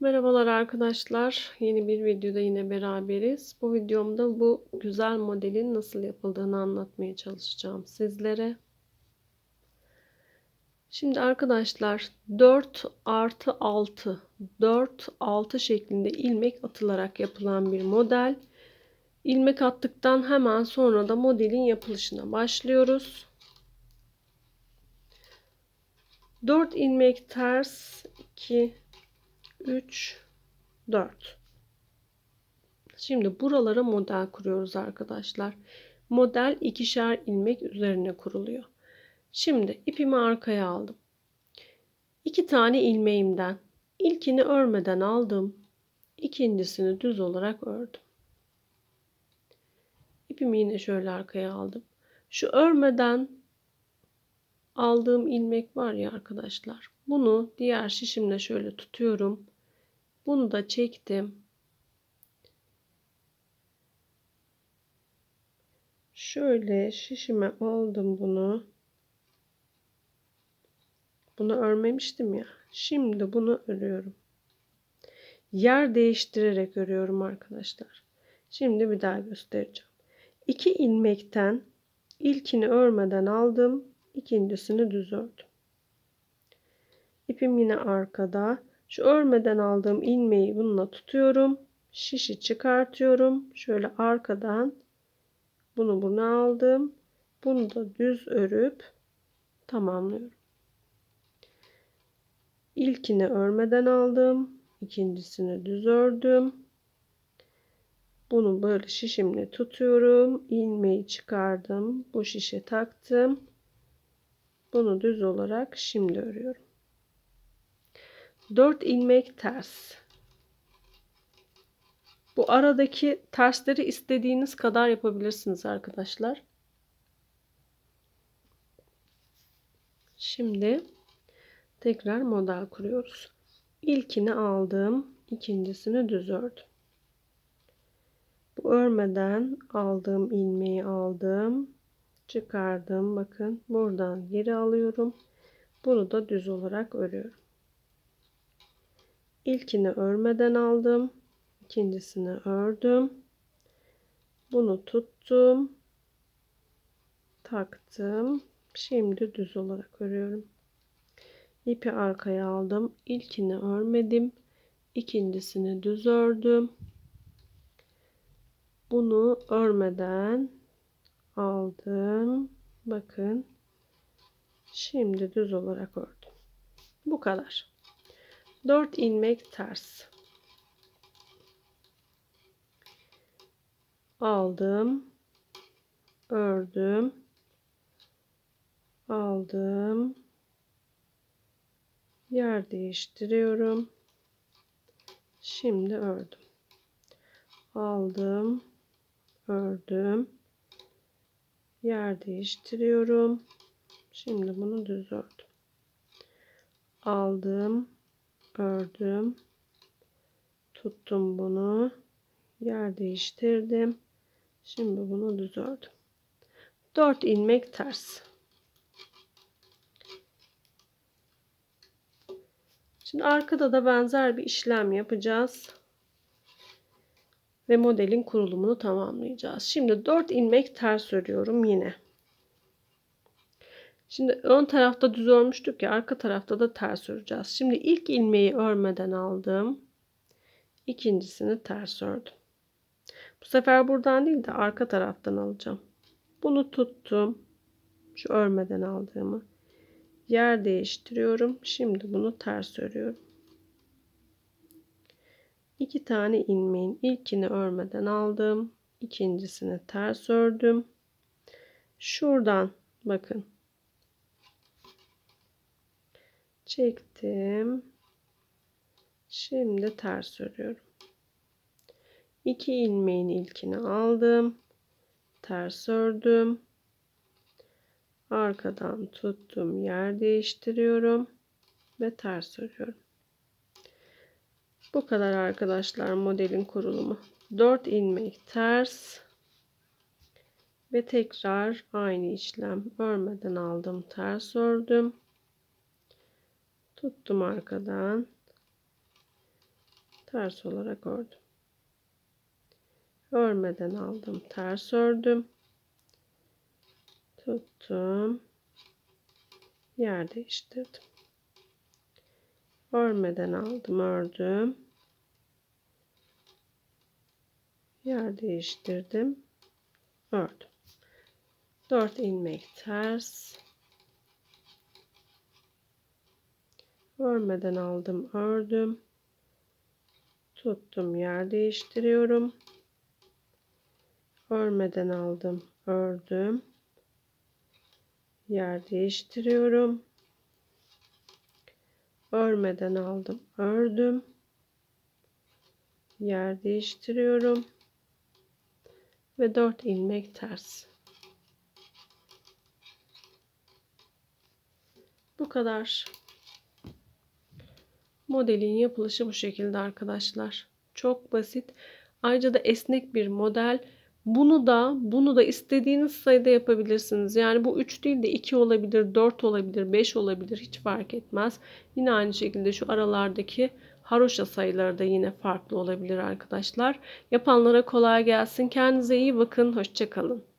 Merhabalar arkadaşlar. Yeni bir videoda yine beraberiz. Bu videomda bu güzel modelin nasıl yapıldığını anlatmaya çalışacağım sizlere. Şimdi arkadaşlar 4 artı 6 4 6 şeklinde ilmek atılarak yapılan bir model. İlmek attıktan hemen sonra da modelin yapılışına başlıyoruz. 4 ilmek ters 2 3 4 Şimdi buralara model kuruyoruz arkadaşlar. Model ikişer ilmek üzerine kuruluyor. Şimdi ipimi arkaya aldım. İki tane ilmeğimden ilkini örmeden aldım. ikincisini düz olarak ördüm. İpimi yine şöyle arkaya aldım. Şu örmeden aldığım ilmek var ya arkadaşlar. Bunu diğer şişimle şöyle tutuyorum. Bunu da çektim. Şöyle şişime aldım bunu. Bunu örmemiştim ya. Şimdi bunu örüyorum. Yer değiştirerek örüyorum arkadaşlar. Şimdi bir daha göstereceğim. İki ilmekten ilkini örmeden aldım. ikincisini düz ördüm. İpim yine arkada. Şu örmeden aldığım ilmeği bununla tutuyorum. Şişi çıkartıyorum. Şöyle arkadan bunu buna aldım. Bunu da düz örüp tamamlıyorum. İlkini örmeden aldım. ikincisini düz ördüm. Bunu böyle şişimle tutuyorum. ilmeği çıkardım. Bu şişe taktım. Bunu düz olarak şimdi örüyorum. 4 ilmek ters. Bu aradaki tersleri istediğiniz kadar yapabilirsiniz arkadaşlar. Şimdi tekrar model kuruyoruz. İlkini aldım, ikincisini düz ördüm. Bu örmeden aldığım ilmeği aldım, çıkardım. Bakın buradan geri alıyorum. Bunu da düz olarak örüyorum. İlkini örmeden aldım. ikincisini ördüm. Bunu tuttum. Taktım. Şimdi düz olarak örüyorum. İpi arkaya aldım. İlkini örmedim. ikincisini düz ördüm. Bunu örmeden aldım. Bakın. Şimdi düz olarak ördüm. Bu kadar. 4 ilmek ters. Aldım. Ördüm. Aldım. Yer değiştiriyorum. Şimdi ördüm. Aldım. Ördüm. Yer değiştiriyorum. Şimdi bunu düz ördüm. Aldım ördüm. Tuttum bunu. Yer değiştirdim. Şimdi bunu düz ördüm 4 ilmek ters. Şimdi arkada da benzer bir işlem yapacağız. Ve modelin kurulumunu tamamlayacağız. Şimdi 4 ilmek ters örüyorum yine Şimdi ön tarafta düz örmüştük ya arka tarafta da ters öreceğiz. Şimdi ilk ilmeği örmeden aldım. İkincisini ters ördüm. Bu sefer buradan değil de arka taraftan alacağım. Bunu tuttum. Şu örmeden aldığımı. Yer değiştiriyorum. Şimdi bunu ters örüyorum. İki tane ilmeğin ilkini örmeden aldım. ikincisini ters ördüm. Şuradan bakın çektim. Şimdi ters örüyorum. 2 ilmeğin ilkini aldım. Ters ördüm. Arkadan tuttum, yer değiştiriyorum ve ters örüyorum. Bu kadar arkadaşlar modelin kurulumu. 4 ilmek ters ve tekrar aynı işlem örmeden aldım, ters ördüm tuttum arkadan ters olarak ördüm. Örmeden aldım, ters ördüm. Tuttum. Yer değiştirdim. Örmeden aldım, ördüm. Yer değiştirdim. Ördüm. 4 ilmek ters. Örmeden aldım, ördüm. Tuttum, yer değiştiriyorum. Örmeden aldım, ördüm. Yer değiştiriyorum. Örmeden aldım, ördüm. Yer değiştiriyorum. Ve 4 ilmek ters. Bu kadar. Modelin yapılışı bu şekilde arkadaşlar. Çok basit. Ayrıca da esnek bir model. Bunu da bunu da istediğiniz sayıda yapabilirsiniz. Yani bu 3 değil de 2 olabilir, 4 olabilir, 5 olabilir. Hiç fark etmez. Yine aynı şekilde şu aralardaki haroşa sayıları da yine farklı olabilir arkadaşlar. Yapanlara kolay gelsin. Kendinize iyi bakın. Hoşçakalın.